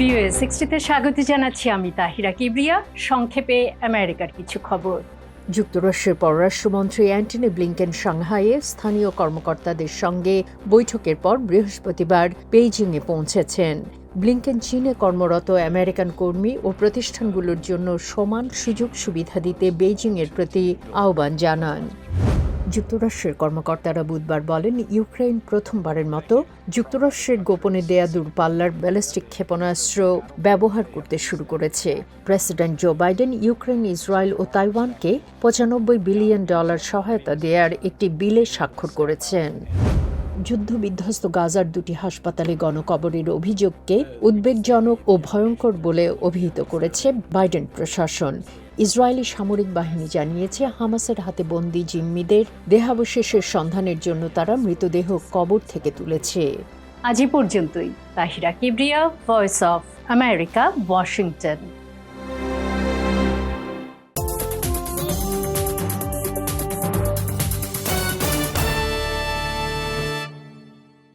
ভিউএ সিক্সটিতে স্বাগত জানাচ্ছি আমি তাহিরা কিবরিয়া। সংক্ষেপে আমেরিকার কিছু খবর। যুক্তরাষ্ট্রের পররাষ্ট্রমন্ত্রী অ্যান্টনি ব্লিংকেন সাংহাইয়ে স্থানীয় কর্মকর্তাদের সঙ্গে বৈঠকের পর বৃহস্পতিবার বেইজিংয়ে পৌঁছেছেন। ব্লিংকেন চীনে কর্মরত আমেরিকান কর্মী ও প্রতিষ্ঠানগুলোর জন্য সমান সুযোগ সুবিধা দিতে বেইজিংয়ের প্রতি আহ্বান জানান। যুক্তরাষ্ট্রের কর্মকর্তারা বুধবার বলেন ইউক্রেন প্রথমবারের মতো যুক্তরাষ্ট্রের গোপনে দেয়া দূরপাল্লার ব্যালিস্টিক ক্ষেপণাস্ত্র ব্যবহার করতে শুরু করেছে। President Joe Biden Ukraine Israel ও তাইওয়ানকে পঁচানব্বই বিলিয়ন ডলার সহায়তা দেওয়ার একটি বিলে স্বাক্ষর করেছেন। যুদ্ধবিধ্বস্ত গাজার দুটি হাসপাতালে গণকবরের অভিযোগকে উদ্বেগজনক ও ভয়ঙ্কর বলে অভিহিত করেছে বাইডেন প্রশাসন। ইসরায়েলি সামরিক বাহিনী জানিয়েছে, হামাসের হাতে বন্দি জিম্মিদের দেহাবশেষের সন্ধানের জন্য তারা মৃতদেহ কবর থেকে তুলেছে। আজ পর্যন্তই। Tahira Kibria voice of America Washington